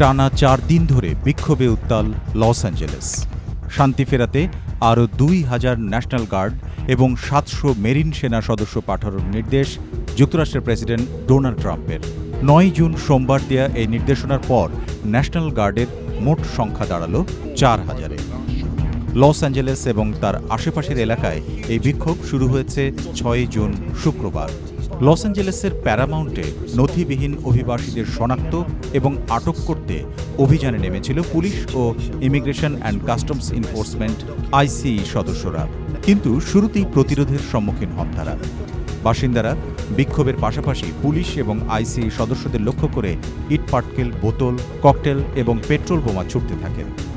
টানা চার দিন ধরে বিক্ষোভে উত্তাল লস অ্যাঞ্জেলেস। শান্তি ফেরাতে আরও দুই হাজার ন্যাশনাল গার্ড এবং সাতশো মেরিন সেনা সদস্য পাঠানোর নির্দেশ যুক্তরাষ্ট্রের প্রেসিডেন্ট ডোনাল্ড ট্রাম্পের। নয় জুন সোমবার দেয়া এই নির্দেশনার পর ন্যাশনাল গার্ডের মোট সংখ্যা দাঁড়াল চার হাজারে। লস অ্যাঞ্জেলেস এবং তার আশেপাশের এলাকায় এই বিক্ষোভ শুরু হয়েছে ছয় জুন শুক্রবার। লস অ্যাঞ্জেলেসের প্যারামাউন্টে নথিবিহীন অভিবাসীদের শনাক্ত এবং আটক করতে অভিযানে নেমেছিল police O immigration and customs enforcement ICE সদস্যরা। কিন্তু শুরুতেই প্রতিরোধের সম্মুখীন হন তারা। বাসিন্দারা বিক্ষোভের পাশাপাশি পুলিশ এবং আইসিই সদস্যদের লক্ষ্য করে ইটপাটকেল, বোতল, ককটেল এবং পেট্রোল বোমা ছুটতে থাকেন।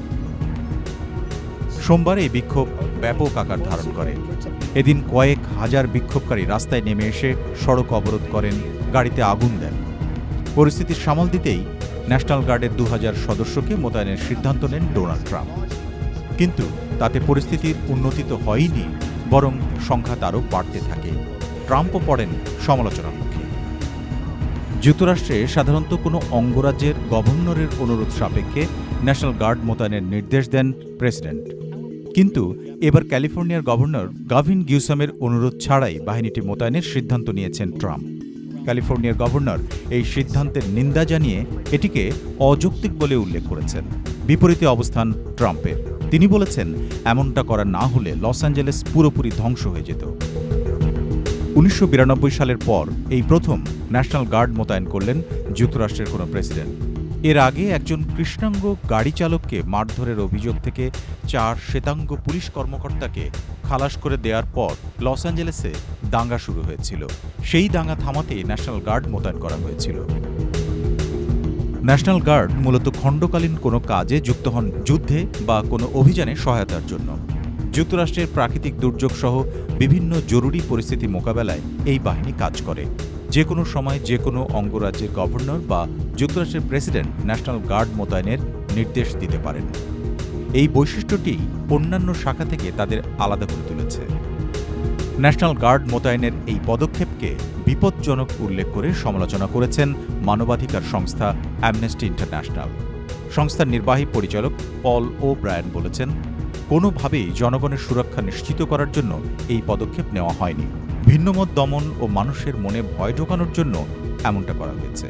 সোমবার এই বিক্ষোভ ব্যাপক আকার ধারণ করে। এদিন কয়েক হাজার বিক্ষোভকারী রাস্তায় নেমে এসে সড়ক অবরোধ করেন, গাড়িতে আগুন দেন। পরিস্থিতি সামাল দিতেই ন্যাশনাল গার্ডের দু হাজার সদস্যকে মোতায়েনের সিদ্ধান্ত নেন ডোনাল্ড ট্রাম্প। কিন্তু তাতে পরিস্থিতির উন্নতি তো হয়নি বরং সংখ্যা তারও বাড়তে থাকে। ট্রাম্পও পড়েন সমালোচনার মুখে। যুক্তরাষ্ট্রে সাধারণত কোনো অঙ্গরাজ্যের গভর্নরের অনুরোধ সাপেক্ষে ন্যাশনাল গার্ড মোতায়েনের নির্দেশ দেন প্রেসিডেন্ট। কিন্তু এবার ক্যালিফোর্নিয়ার গভর্নর গাভিন গিউসামের অনুরোধ ছাড়াই বাহিনীটি মোতায়েনের সিদ্ধান্ত নিয়েছেন ট্রাম্প। ক্যালিফোর্নিয়ার গভর্নর এই সিদ্ধান্তের নিন্দা জানিয়ে এটিকে অযৌক্তিক বলে উল্লেখ করেছেন। বিপরীতে অবস্থান ট্রাম্পের। তিনি বলেছেন, এমনটা করা না হলে লস অ্যাঞ্জেলেস পুরোপুরি ধ্বংস হয়ে যেত। উনিশশো বিরানব্বই সালের পর এই প্রথম ন্যাশনাল গার্ড মোতায়েন করলেন যুক্তরাষ্ট্রের কোনো প্রেসিডেন্ট। এর আগে একজন কৃষ্ণাঙ্গ গাড়ি চালককে মারধরের অভিযোগ থেকে চার শ্বেতাঙ্গ পুলিশ কর্মকর্তাকে খালাস করে দেওয়ার পর লস অ্যাঞ্জেলেসে দাঙ্গা শুরু হয়েছিল। সেই দাঙ্গা থামাতে ন্যাশনাল গার্ড মোতায়েন করা হয়েছিল। ন্যাশনাল গার্ড মূলত খণ্ডকালীন কোনো কাজে যুক্ত হন যুদ্ধে বা কোনো অভিযানে সহায়তার জন্য। যুক্তরাষ্ট্রের প্রাকৃতিক দুর্যোগ সহ বিভিন্ন জরুরি পরিস্থিতি মোকাবেলায় এই বাহিনী কাজ করে। যে কোনো সময় যে কোনো অঙ্গরাজ্যের গভর্নর বা যুক্তরাষ্ট্রের প্রেসিডেন্ট ন্যাশনাল গার্ড মোতায়েনের নির্দেশ দিতে পারেন। এই বৈশিষ্ট্যটি অন্যান্য শাখা থেকে তাদের আলাদা করে তুলেছে। ন্যাশনাল গার্ড মোতায়েনের এই পদক্ষেপকে বিপজ্জনক উল্লেখ করে সমালোচনা করেছেন মানবাধিকার সংস্থা অ্যামনেস্টি ইন্টারন্যাশনাল সংস্থার নির্বাহী পরিচালক পল ও ব্রায়ান বলেছেন, কোনোভাবেই জনগণের সুরক্ষা নিশ্চিত করার জন্য এই পদক্ষেপ নেওয়া হয়নি। ভিন্নমত দমন ও মানুষের মনে ভয় ঢোকানোর জন্য এমনটা করা হয়েছে।